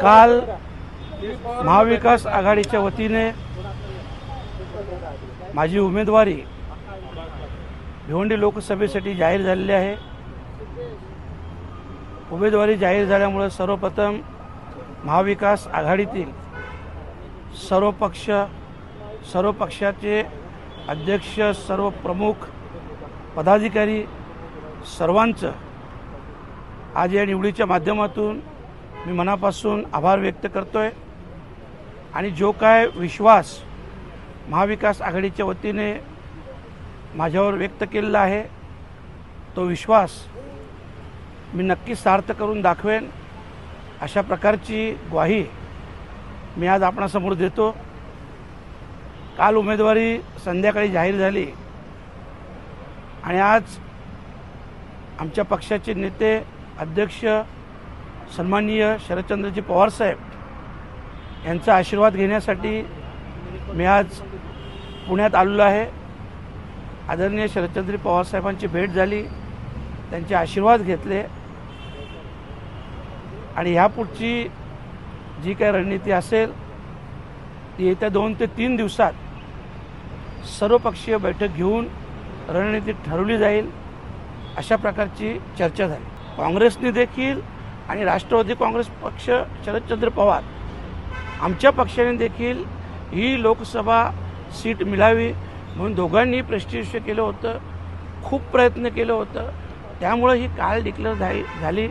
काल महाविकास आघाडीच्या वतीने माझी उमेदवारी भिवंडी लोकसभेसाठी जाहीर झालेली आहे. उमेदवारी जाहीर झाल्यामुळं सर्वप्रथम महाविकास आघाडीतील सर्व पक्ष सर्व पक्षाचे अध्यक्ष सर्व प्रमुख पदाधिकारी सर्वांचं आज या निवडीच्या माध्यमातून मी मनापासून आभार व्यक्त करतो आहे आणि जो काय विश्वास महाविकास आघाडीच्या वतीने माझ्यावर व्यक्त केलेला आहे तो विश्वास मी नक्की सार्थ करून दाखवेन. अशा प्रकारची ग्वाही मी आज आपणासमोर देतो. काल उमेदवारी संध्याकाळी जाहीर झाली. आणि आज आमच्या पक्षाचे नेते अध्यक्ष सन्माननीय शरदचंद्रजी पवारसाहेब यांचा आशीर्वाद घेण्यासाठी मी आज पुण्यात आलेलो आहे. आदरणीय शरदचंद्र पवारसाहेबांची भेट झाली. त्यांचे आशीर्वाद घेतले. आणि ह्यापुढची जी काही रणनीती असेल ती येत्या दोन ते तीन दिवसात सर्वपक्षीय बैठक घेऊन रणनीती ठरवली जाईल अशा प्रकारची चर्चा झाली. काँग्रेसने देखील आणि राष्ट्रवादी काँग्रेस पक्ष शरदचंद्र पवार आमच्या पक्षाने देखील ही लोकसभा सीट मिळावी म्हणून दोघांनी प्रेस्टिश केलं होतं खूप प्रयत्न केलं होतं. त्यामुळं ही काल डिक्लेअर झाली झाली.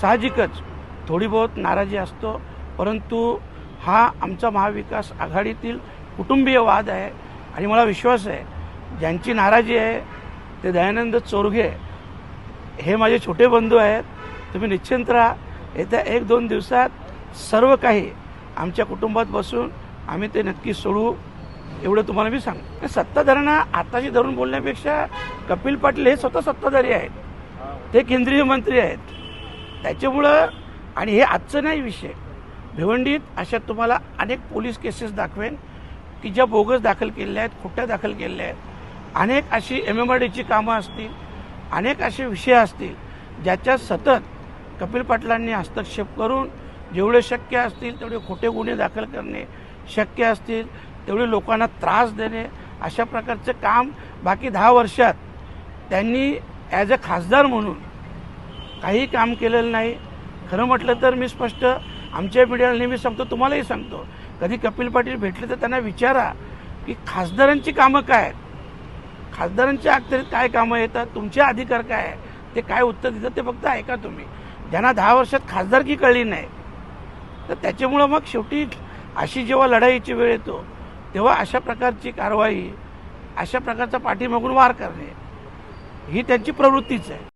साहजिकच थोडी बहुत नाराजी असतो परंतु हा आमचा महाविकास आघाडीतील कुटुंबीय वाद आहे आणि मला विश्वास आहे ज्यांची नाराजी आहे ते दयानंद चोरघे हे माझे छोटे बंधू आहेत. तुम्ही निश्चिंत राहा. येत्या एक दोन दिवसात सर्व काही आमच्या कुटुंबात बसून आम्ही ते नक्की सोडवू एवढं तुम्हाला मी सांग सत्ताधाऱ्यांना आताशी धरून बोलण्यापेक्षा कपिल पाटील हे स्वतः सत्ताधारी आहेत. ते केंद्रीय मंत्री आहेत. त्याच्यामुळं आणि हे आजचं नाही विषय. भिवंडीत अशा तुम्हाला अनेक पोलीस केसेस दाखवेन की ज्या बोगस दाखल केलेल्या आहेत खोट्या दाखल केलेल्या आहेत. अनेक अशी एम एम आर डीची कामं असतील अनेक असे विषय असतील ज्याच्यात सतत कपिल पाटलांनी हस्तक्षेप करून जेवढे शक्य असतील तेवढे खोटे गुन्हे दाखल करणे शक्य असतील तेवढे लोकांना त्रास देणे अशा प्रकारचं काम बाकी दहा वर्षात त्यांनी ॲज अ खासदार म्हणून काही काम केलेलं नाही. खरं म्हटलं तर मी स्पष्ट आमच्या मीडियाला नेहमी सांगतो तुम्हालाही सांगतो. कधी कपिल पाटील भेटले तर त्यांना विचारा की खासदारांची कामं काय आहेत? खासदारांच्या अखत्यारीत काय कामं येतात? तुमचे अधिकार काय आहे ते काय उत्तर देतात ते फक्त ऐका तुम्ही. ज्यांना दहा वर्षात खासदारकी कळली नाही तर त्याच्यामुळं मग शेवटी अशी जेव्हा लढाईची वेळ येतो तेव्हा अशा प्रकारची कारवाई अशा प्रकारचा पाठीमागून वार करणे ही त्यांची प्रवृत्तीच आहे.